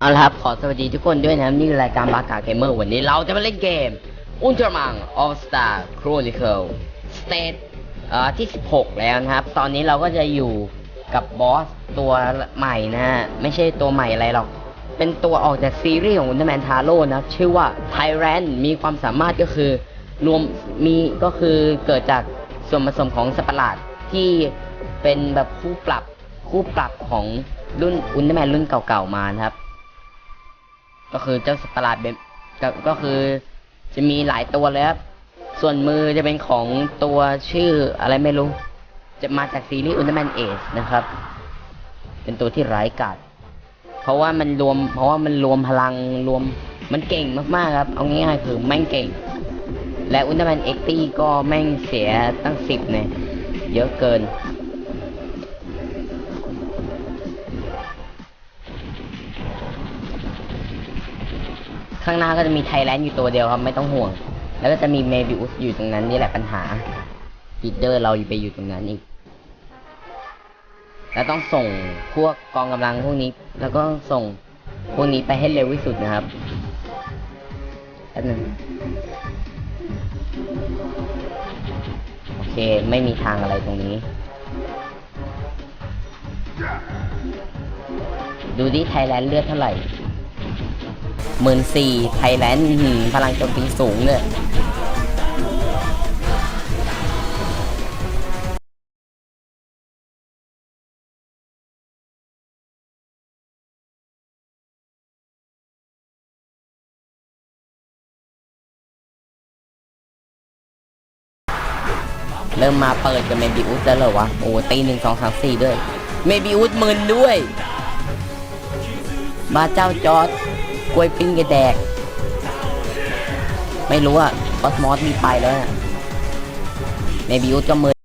เอาละครับ ขอสวัสดีทุกคนด้วยนะครับ นี่คือรายการบากาเกมเมอร์วันนี้เราจะมาเล่นเกม Ultraman All Star Chronicle State เอ่อที่ 16 แล้วนะครับ ตอนนี้เราก็จะอยู่กับบอสตัวใหม่นะฮะ ไม่ใช่ตัวใหม่อะไรหรอก เป็นตัวออกจากซีรีส์ของอุลตร้าแมนทาโร่นะครับ ชื่อว่า t y r a n มีความสามารถก็คือรวมมีก็คือเกิดจากส่วนผสมของสัตว์ปหลาดที่เป็นแบบคู่ปรับคู่ปรับของรุ่นอุลตร้าแมนรุ่นเก่าๆมานะครับ ก็คือเจ้าสัตว์ประหลาดเบก็คือจะมีหลายตัวเลยครับ ส่วนมือจะเป็นของตัวชื่ออะไรไม่รู้ จะมาจากซีรีส์อุลตร้าแมนเอชนะครับ เป็นตัวที่ร้ายกาจเพราะว่ามันรวม เพราะว่ามันรวมพลังรวมมันเก่งมากๆครับ เอาง่ายๆคือแม่งเก่ง และอุลตร้าแมนเอ็กตี้ก็แม่งเสียตั้งสิบเนี่ยเยอะเกิน ข้างหน้าก็จะมีไทยแลนด์อยู่ตัวเดียวครับไม่ต้องห่วง แล้วก็จะมีเมบิอุสอยู่ตรงนั้นนี่แหละปัญหาลีดเดอร์เราไปอยู่ตรงนั้นอีก แล้วต้องส่งพวกกองกำลังพวกนี้ แล้วก็ส่งพวกนี้ไปให้เร็วที่สุดนะครับแป๊บนึงโอเคไม่มีทางอะไรตรงนี้ ดูดิไทยแลนด์เลือดเท่าไหร่ หมื่นสี่ไทยแลนด์พลังโจมตีสูงเลยเริ่มมาเปิดกับเมบิอุสแล้วเหรอวะ โอ้ตีหนึ่งสองสามสี่ด้วย เมบิอุสหมื่นด้วยมาเจ้าจอร์ กล้วยปิ้งกระแดก ไม่รู้อะคอสมอสมีไปแล้วนะเมบิวจะมือ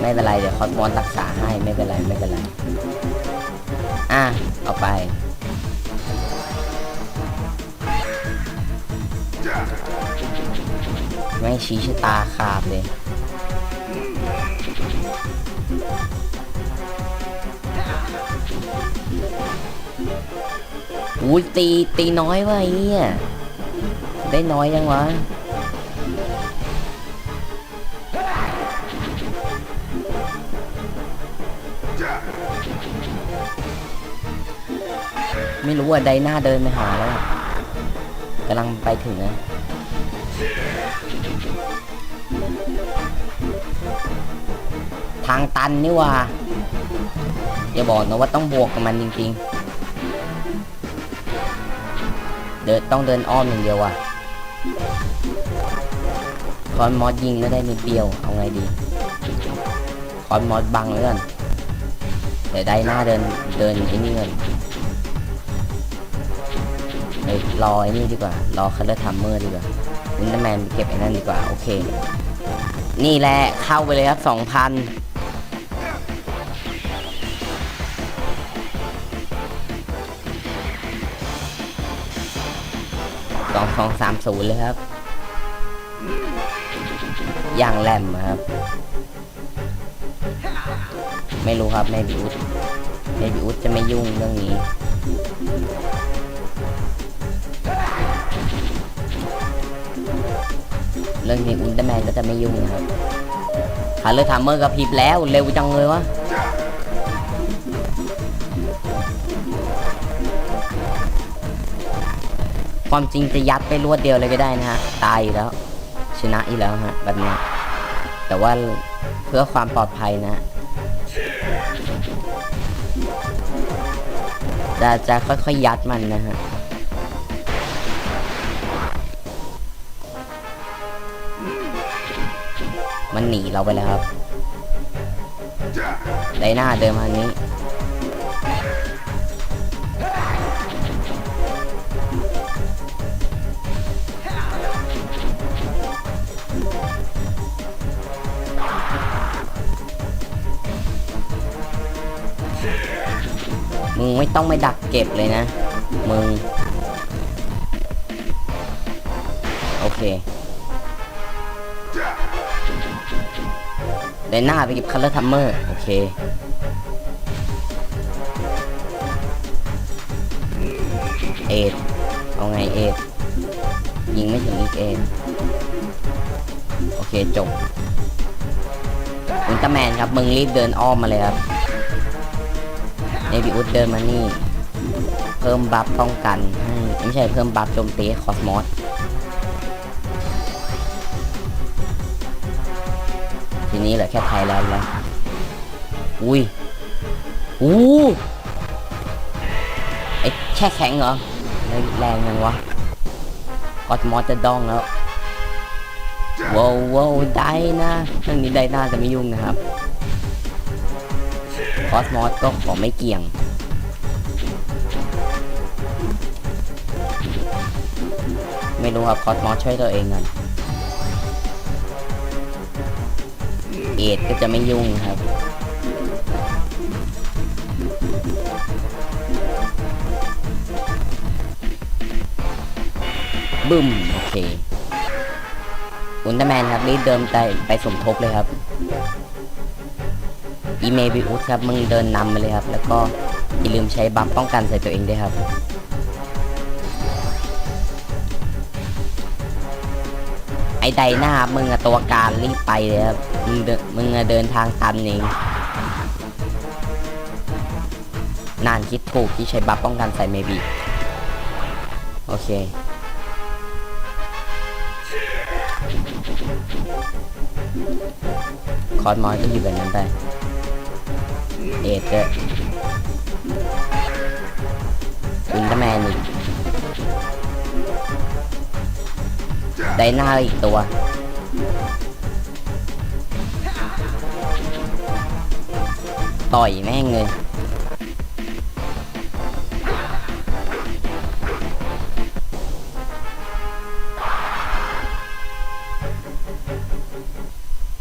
ไม่เป็นไรเดี๋ยวคอสมอนรักษาให้ไม่เป็นไรไม่เป็นไร อะเอาไป ไม่ชี้ชะตาขาดเลยอุ้ยตีตีน้อยว่ะไอ้เนี่ยได้น้อยยังวะ ไม่รู้ว่าไดหน้าเดินไปหาแล้วกำลังไปถึงนะทางตันนี่ว่าอย่าบอกนะว่าต้องบวกกับมันจริงๆ เดินต้องเดินอ้อมอย่างเดียวว่ะคอนมอสยิงไม่ได้นิดเดียว เอาไงดีคอนมอสบังเลยกันเดี๋ยวได้หน้าเดินเดินไอ้นี่เงิน รอไอ้นี่ดีกว่า รอคัลเลอร์ทัมเมอร์ดีกว่าอุลตร้าแมนเก็บไอ้นั่นดีกว่า โอเค นี่แหละ เข้าไปเลยครับสองพันสองสองสามศูนย์เลยครับ อย่างแหลมครับ ไม่รู้ครับในบิอุสในบิอุสจะไม่ยุ่งเรื่องนี้ รื่องนี้อุลตร้าแมนก็จะไม่ยุ่งครับคาร์เลอร์ทามเมอร์กับพริบแล้วเร็วจังเลยวะความจริงจะยัดไปรวดเดียวเลยก็ได้นะฮะ ตายอยู่แล้ว ชนะอีกแล้วฮะแบบนี้ แต่ว่าเพื่อความปลอดภัยนะจะจะค่อยๆยัดมันนะฮะ มันหนีเราไปแล้วครับไดหน้าเดิมาทางนี้ มึงไม่ต้องไปดักเก็บเลยนะ มึง โอเค เดินหน้าไปเก็บคัลเลอร์ทัมเมอร์โอเคเอ็ดเอาไงเอ็ดยิงไม่ถึงอีกเอ็ดโอเคจบอุลตร้าแมนครับมึงรีบเดินอ้อมมาเลยครับเนบิอุสเดินมานี่ เพิ่มบัฟป้องกันให้ไม่ใช่เพิ่มบัฟโจมตีให้คอสมอส ทีนี้เหลือแค่ไทยแล้วแล้วอุ้ยอู้ไอ้แช่แข็งเหรอแรงยังวะคอสมอสจะดองแล้วว้าวว้าวได้นะเรื่องนี้ได้น่าจะไม่ยุ่งนะครับคอสมอสก็ขอไม่เกี่ยง ไม่รู้ครับคอสมอสช่วยตัวเองกัน เอ็ดก็จะไม่ยุ่งครับ บึ้ม โอเค อุลตร้าแมนครับรีบเดินไปไปสมทบเลยครับ อีเมบิอุสครับ มึงเดินนำมาเลยครับ แล้วก็อย่าลืมใช้บัฟป้องกันใส่ตัวเองด้วยครับ ไอ้ไดหน้ามึงอะตัวการรีบไปเลยครับมึงเดินมึงอะเดินทางตันเองนานคิดถูกที่ใช้บัฟป้องกันใส่เมบิโอเคคอร์สมอยก็อยู่แบบนั้นไป เอ็ดก็อุลตอร้าแมนอีก ไดหน้าอีกตัว ต่อยแม่งเลย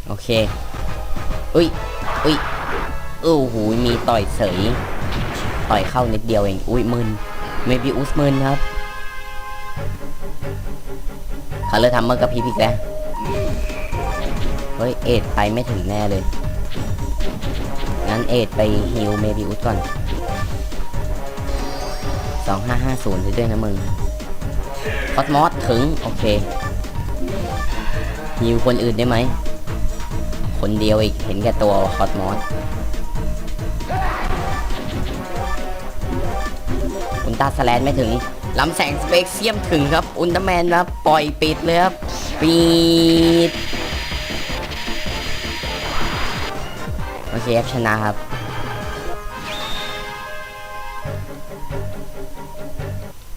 โอเค อุ้ย อุ้ยโอ้โหมีต่อยเสย ต่อยเข้านิดเดียวเอง อุ้ยมึน เมบิอุสมึนครับ เขาเลยทำเมื่อกับพีพิกแล้วเฮ้ย เอ็ดไปไม่ถึงแน่เลย งั้นเอดไปฮิวเมบิอุสก่อน 2550เลยด้วยนะมึงคอสมอสถึง โอเคฮิวคนอื่นได้ไหม คนเดียวอีก เห็นแก่ตัวคอสมอสอุลตาสแลนไม่ถึง ลำแสงสเปกเซียมถึงครับ อุลตร้าแมนครับ ปล่อยปิดเลยครับ ปิด โอเคครับชนะครับ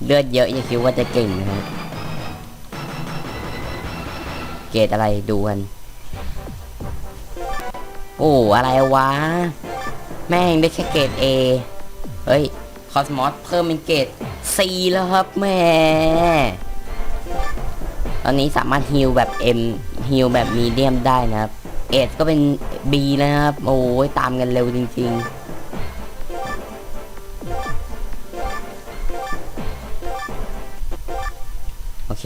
เลือดเยอะอย่าคิดว่าจะเก่งนะครับเกรดอะไรดูกัน โอ้ อะไรวะ แม่งได้แค่เกรด A เฮ้ย คอสมอสเพิ่มเป็นเกร ด C แล้วครับแม่ตอนนี้สามารถฮิลแบบ M ฮิลแบบมีเดียมได้นะครับ เอสก็เป็น B นะครับ โอ้ยตามกันเร็วจริง ๆ โอเค